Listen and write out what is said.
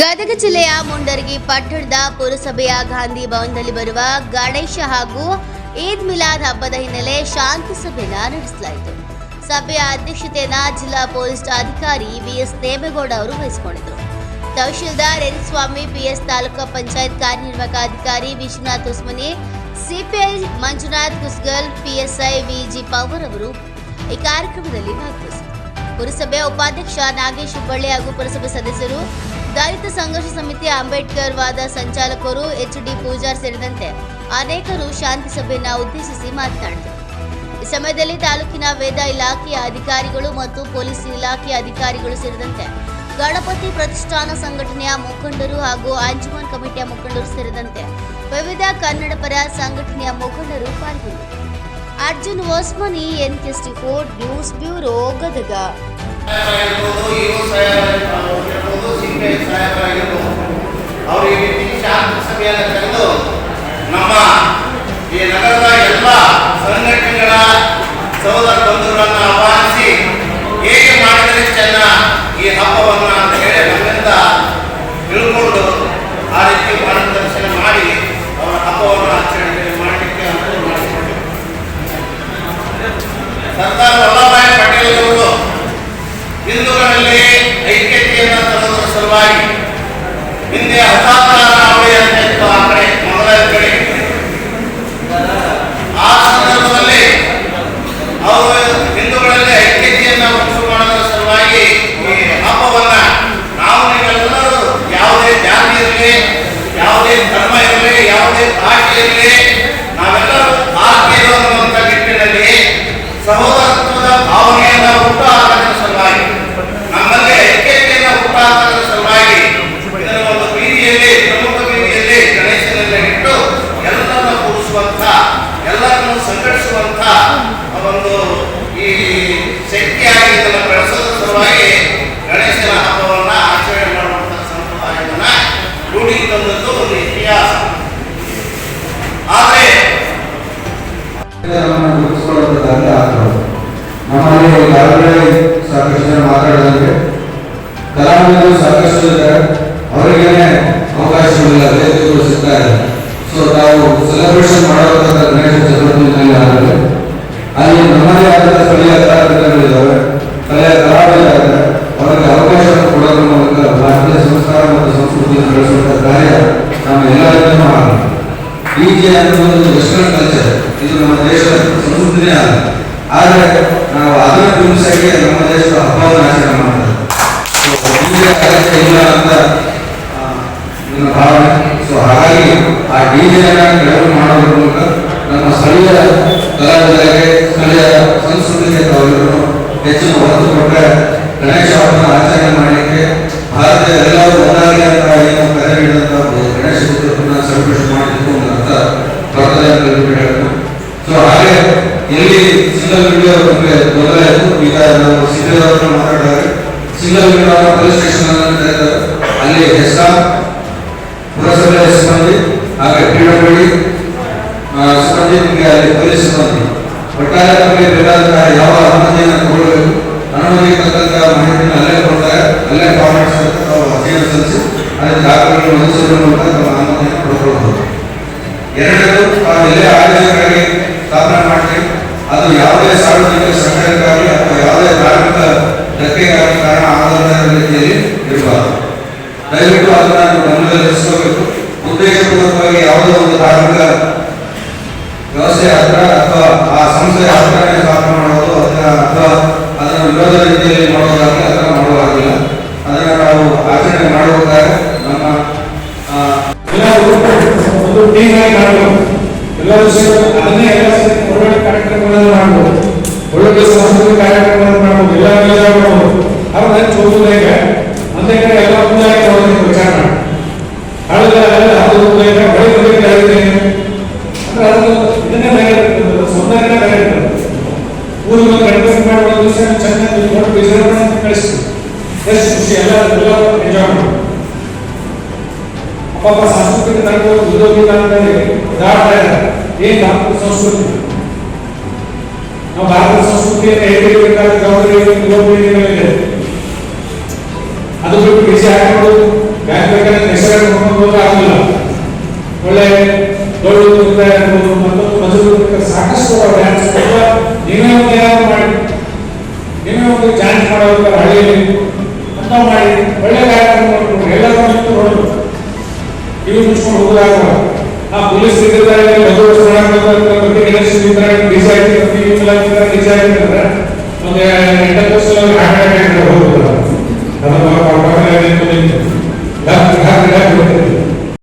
ಗದಗ ಜಿಲ್ಲೆಯ ಮುಂಡರಗಿ ಪಟ್ಟಣದ ಪುರಸಭೆಯ ಗಾಂಧಿ ಭವನದಲ್ಲಿ ಬರುವ ಗಣೇಶ ಹಾಗೂ ಈದ್ ಮಿಲಾದ್ ಹಬ್ಬದ ಹಿನ್ನೆಲೆ ಶಾಂತಿ ಸಭೆಯನ್ನ ನಡೆಸಲಾಯಿತು. ಸಭೆಯ ಅಧ್ಯಕ್ಷತೆಯನ್ನ ಜಿಲ್ಲಾ ಪೊಲೀಸ್ ಅಧಿಕಾರಿ ವಿಎಸ್ ದೇವೇಗೌಡ ಅವರು ವಹಿಸಿಕೊಂಡಿದ್ದರು. ತಹಶೀಲ್ದಾರ್ ಎನ್ ಸ್ವಾಮಿ ಪಿಎಸ್ ತಾಲೂಕಾ ಪಂಚಾಯತ್ ಕಾರ್ಯನಿರ್ವಾಹಕ ಅಧಿಕಾರಿ ವಿಶ್ವನಾಥ್ ಉಸ್ಮನಿ, ಸಿಪಿಐ ಮಂಜುನಾಥ್ ಕುಸ್ಗಲ್ ಪಿಎಸ್ಐ ವಿಜಿ ಪವರ್ ಅವರು ಈ ಕಾರ್ಯಕ್ರಮದಲ್ಲಿ ಭಾಗವಹಿಸಿದರು ಪುರಸಭೆಯ ಉಪಾಧ್ಯಕ್ಷ ನಾಗೇಶ್ ಹುಬ್ಬಳ್ಳಿ ಹಾಗೂ ಪುರಸಭೆ ಸದಸ್ಯರು ದಲಿತ ಸಂಘರ್ಷ ಸಮಿತಿ ಅಂಬೇಡ್ಕರ್ ವಾದ ಸಂಚಾಲಕರು ಎಚ್ ಡಿ ಪೂಜಾರ್ ಸೇರಿದಂತೆ ಅನೇಕರು ಶಾಂತಿ ಸಭೆಯನ್ನ ಉದ್ದೇಶಿಸಿ ಮಾತನಾಡಿದರು. ಈ ಸಮಯದಲ್ಲಿ ತಾಲೂಕಿನ ವೇದ ಇಲಾಖೆಯ ಅಧಿಕಾರಿಗಳು ಮತ್ತು ಪೊಲೀಸ್ ಇಲಾಖೆಯ ಅಧಿಕಾರಿಗಳು ಸೇರಿದಂತೆ ಗಣಪತಿ ಪ್ರತಿಷ್ಠಾನ ಸಂಘಟನೆಯ ಮುಖಂಡರು ಹಾಗೂ ಅಂಜುಮನ್ ಕಮಿಟಿಯ ಮುಖಂಡರು ಸೇರಿದಂತೆ ವಿವಿಧ ಕನ್ನಡ ಪರ ಸಂಘಟನೆಯ ಮುಖಂಡರು ಪಾಲ್ಗೊಂಡರು Arjun Osmani N four news bureau Gadag. CPI ಸಾಹೇಬರಾಗಿರ್ಬೋದು ಅವರು ಈ ರೀತಿ ಶಾಂತಿ ಸಭೆಯನ್ನು ಕರೆದು ನಮ್ಮ ಈ ನಗರದ ಎಲ್ಲ ಸಂಘಟನೆಗಳ ಸಹೋದರ ಬಂಧುಗಳನ್ನು ಆಹ್ವಾನಿಸಿ ಹೇಗೆ ಮಾಡಿದರೆ ಚೆನ್ನ ಈ ಹಬ್ಬವನ್ನು ಅಂತ ಹೇಳಿ ನಮ್ಮಿಂದ ತಿಳ್ಕೊಂಡು ಆ ರೀತಿ ಮಾರ್ಗದರ್ಶನ ಮಾಡಿ ಅವರ ಹಬ್ಬವನ್ನು ಆಚರಣೆ ಮಾಡಲಿಕ್ಕೆ ಅನುಕೂಲ ಮಾಡಿಕೊಟ್ಟಿದ್ದಾರೆ ಸರ್ದಾರ್ ವಲ್ಲಭಾಯ್ ಪಟೇಲ್ ಅವರು ಹಿಂದೂಗಳಲ್ಲಿ ಐಕ್ಯತೆಯನ್ನು ಸಲುವಾಗಿ ಹಿಂದೆ ಅಂತ ಇತ್ತು ಆ ಕಡೆ ಮೊದಲ ಕಡೆ. ಆ ಸಂದರ್ಭದಲ್ಲಿ ಅವರು ಹಿಂದೂಗಳಲ್ಲಿ ಐಕ್ಯತೆಯನ್ನು ಉಂಟು ಮಾಡುವ ಸಲುವಾಗಿ ಈ ಹಬ್ಬವನ್ನ ನಾವು ನೀವೆಲ್ಲರೂ ಯಾವುದೇ ಜಾತಿ ಇರಲಿ, ಯಾವುದೇ ಧರ್ಮ ಇರಲಿ, ಯಾವುದೇ ಭಾಷೆ ಇರಲಿ, ನಾವೆಲ್ಲರೂ ಭಾರತೀಯರು ಅನ್ನುವಂಥ ನಿಟ್ಟಿನಲ್ಲಿ ಸಹೋದರತ್ವದ ಭಾವನೆಯನ್ನು ಹುಟ್ಟುಹಾಕೋದ್ರ ಸಲುವಾಗಿ ನಮ್ಮಲ್ಲಿ ಐಕ್ಯತೆಯನ್ನು ಹುಟ್ಟುಹಾಕೋದ್ರ ಈಗಾಗಲೇ ಸಾಕಷ್ಟು ಜನ ಮಾತಾಡಿದಂತೆ. ಕಲಾವಿದರು ಸಾಕಷ್ಟು ಇದ್ದಾರೆ ಅವರಿಗೇನೆ ಅವಕಾಶಗಳಿಲ್ಲ ವೇದಿಕೆಗಳು ಸಿಗ್ತಾ ಇದೆ ಸೊ ತಾವು ಸೆಲೆಬ್ರೇಷನ್ ಮಾಡಬೇಕಾದ ಗಣೇಶ ಚತುರ್ಥಿನಲ್ಲಿ ಆದರೆ ಅಲ್ಲಿ ನಮ್ಮದೇ ಆದ ಸ್ಥಳೀಯ ಕಲಾವಿದರುಗಳಿದ್ದಾವೆ. ಸ್ಥಳೀಯ ಕಲಾವಿದರಾದರೆ ಅವರಿಗೆ ಅವಕಾಶವನ್ನು ಕೊಡೋದ್ರ ಮೂಲಕ ಭಾರತೀಯ ಸಂಸ್ಕಾರ ಮತ್ತು ಸಂಸ್ಕೃತಿಯನ್ನು ಬೆಳೆಸುವಂಥ ಕಾರ್ಯ ನಾವು ಎಲ್ಲರಿಂದಲೂ ಮಾಡಬೇಕು ಡಿಜೆ ಒಂದು ವೆಸ್ಟರ್ನ್ ಕಲ್ಚರ್ ಇದು ನಮ್ಮ ದೇಶದ ಸಂಸ್ಕೃತಿನೇ ಅಲ್ಲ ಆದರೆ ನಾವು ಅದರ ಬಿಂಬಿಸಕ್ಕೆ ನಮ್ಮ ದೇಶದ ಹಬ್ಬವನ್ನು ಆಚರಣೆ ಮಾಡ್ತಾರೆ. ಅಗತ್ಯ ಇಲ್ಲ ಅಂತ ನನ್ನ ಭಾವನೆ. ಸೊ ಹಾಗಾಗಿ ಆ ಡಿಜೆಯನ್ನು ಕಡಿಮೆ ಮಾಡೋದ್ರ ಮೂಲಕ ನಮ್ಮ ಸ್ಥಳೀಯ ಕಲಾವಿದರಿಗೆ, ಸ್ಥಳೀಯ ಸಂಸ್ಕೃತಿಗೆ ತಾವೆಲ್ಲರೂ ಹೆಚ್ಚಿನ ಒತ್ತು ಕೊಟ್ಟರೆ ಗಣೇಶ ಹಬ್ಬನ ಆಚರಣೆ ಮಾಡಲಿಕ್ಕೆ ಭಾರತೀಯ ಎಲ್ಲರೂ ಒಂದಾಗಿ ಅಂತ ಏನು ಕರೆ ನೀಡಿದಂಥ ಒಂದು ಗಣೇಶ ಚತುರ್ಥಿನ ಸೆಲೆಬ್ರೇಷನ್ ಮಾಡಲಿಕ್ಕೆ ಒಂದು ಅರ್ಥ ಬರ್ತದೆ ಅಂತ ಹೇಳ್ಬಿಟ್ಟು ಹೇಳ್ತೀನಿ ಸೊ ಹಾಗೆ ಎಲ್ಲಿ ಸಿಂಗಲ್ ವಿಡಿಯೋ ನಮಗೆ ತೊಂದರೆ ಆಯಿತು ಈಗ ನಾವು ಸಿಂಗಲ್ ಹತ್ರ ಮಾತಾಡಿದಾಗ ವಿಡಿಯೋ ಪೊಲೀಸ್ ಸ್ಟೇಷನ್ ಅಲ್ಲಿ ಹೆಸ್ಕಾಂ ಪುರಸಭೆ ಸಿಬ್ಬಂದಿ ಹಾಗೆ ಪಿಡಬ್ಲ್ಯೂಡಿ ಸಿಬ್ಬಂದಿ ನಿಮಗೆ ಅಲ್ಲಿ ಪೊಲೀಸ್ ಸಿಬ್ಬಂದಿ ಒಟ್ಟಾರೆ ನಮಗೆ ಬೇಕಾದಂತಹ ಯಾವ ಅನುಮತಿಯನ್ನು ತಗೊಳ್ಬೇಕು? ಅನುಮತಿ ತಕ್ಕಂತಹ ಮಾಹಿತಿಯನ್ನು ಅಲ್ಲೇ ಕೊಡ್ತಾರೆ. ಅಲ್ಲೇ ಫಾರ್ಮೆಟ್ಸ್ ತಾವು ಅಧ್ಯಯನ ಸಲ್ಲಿಸಿ ಅದಕ್ಕೆ ದಾಖಲೆಗಳನ್ನು ಒದಗಿಸೋದ್ರ ಮೂಲಕ ತಮ್ಮ ಅನುಮತಿಯನ್ನು ಪಡ್ಕೊಳ್ಬಹುದು ಎರಡನೇದು ತಾವು ಎಲ್ಲೇ ಆಯೋಜನೆಗಳಿಗೆ ಸ್ಥಾಪನೆ ಮಾಡಲಿ ಅದು ಯಾವುದೇ ಸಾರ್ವಜನಿಕ ಸಂಘಟನೆಗಾಗಲಿ ಅಥವಾ ಯಾವುದೇ ಧಾರ್ಮಿಕ ಧಕ್ಕೆಗಾಗಿ ಕಾರಣ ಆಧಾರದ ರೀತಿಯಲ್ಲಿ ಇರಬಾರದು ದಯವಿಟ್ಟು ಅದನ್ನು ನೀವು ಗಮನದಲ್ಲಿ ಇರಿಸ್ಕೋಬೇಕು ಉದ್ದೇಶಪೂರ್ವಕವಾಗಿ ಯಾವುದೋ ಒಂದು ಧಾರ್ಮಿಕ ವ್ಯವಸ್ಥೆ ಹತ್ರ ಅಥವಾ ಆ ಸಂಸ್ಥೆಯ ಹತ್ರನೇ ಸ್ಥಾಪನೆ ಮಾಡೋದು, ಅದನ್ನ ಅಥವಾ ಅದನ್ನು ವಿರೋಧ ರೀತಿಯಲ್ಲಿ ಮಾಡೋದಾಗಲಿ ಅದನ್ನು ಮಾಡುವಾಗಿಲ್ಲ ಅದನ್ನು ನಾವು ಆಚರಣೆ ಮಾಡುವಾಗ ನಮ್ಮ ಎಲ್ಲರೂ ಅದನ್ನೇ ಎಲ್ಲ ಒಳ್ಳೊಳ್ಳೆ ಕಾರ್ಯಕ್ರಮಗಳನ್ನು ಮಾಡ್ಬೋದು. ಒಳ್ಳೆ ಸಾಂಸ್ಕೃತಿಕ ಕಾರ್ಯಕ್ರಮಗಳನ್ನು ಮಾಡ್ಬೋದು. ಎಲ್ಲ ಎಲ್ಲ ಮಾಡ್ಬೋದು ಅವ್ರನ್ನ ಚೋದಿದಾಗ ಒಂದೇ ಕಡೆ ಎಲ್ಲ ಮುಂದಾಗಿ ಹೋಗೋದಕ್ಕೆ ವಿಚಾರ ಮಾಡಿ ಹಳದ ಎಲ್ಲ ಅದು ಮುಂದಾಗಿ ಬಳಿ ಬಳಿ ಹೇಳಿದ್ದೇನೆ ಅಂದ್ರೆ ಅದನ್ನು ಇದನ್ನೇ ಬೇರೆ ಸೌಂದರ್ಯನೇ ಬೇರೆ ಇರ್ತದೆ ಊರಿಗೆ ಗಣಪತಿ ಮಾಡುವ ದಿವಸ ಚೆನ್ನಾಗಿ ನೋಡಿ ವಿಜೃಂಭಣೆ ಕಳಿಸ್ತೀವಿ ಎಷ್ಟು ಖುಷಿ ಎಲ್ಲ ಎಲ್ಲ ಎಂಜಾಯ್ ಮಾಡ್ಬೋದು ಪಾಪ ಸಾಂಸ್ಕೃತಿಕ ತನಕ ಉದ್ಯೋಗಿ ತನಕದಲ್ಲಿ ದಾಡ್ತಾ ಇದ್ದಾರೆ ಏನ್ ನಮ್ಮ ಸಂಸ್ಕೃತಿ ನಾವು ಭಾರತ ಸಂಸ್ಕೃತಿಯನ್ನು ಹೇಗಿರಬೇಕಾದ ಜವಾಬ್ದಾರಿ ಯುವ ಪೀಳಿಗೆಗಳಿದೆ atau berpikir siapa itu dan mereka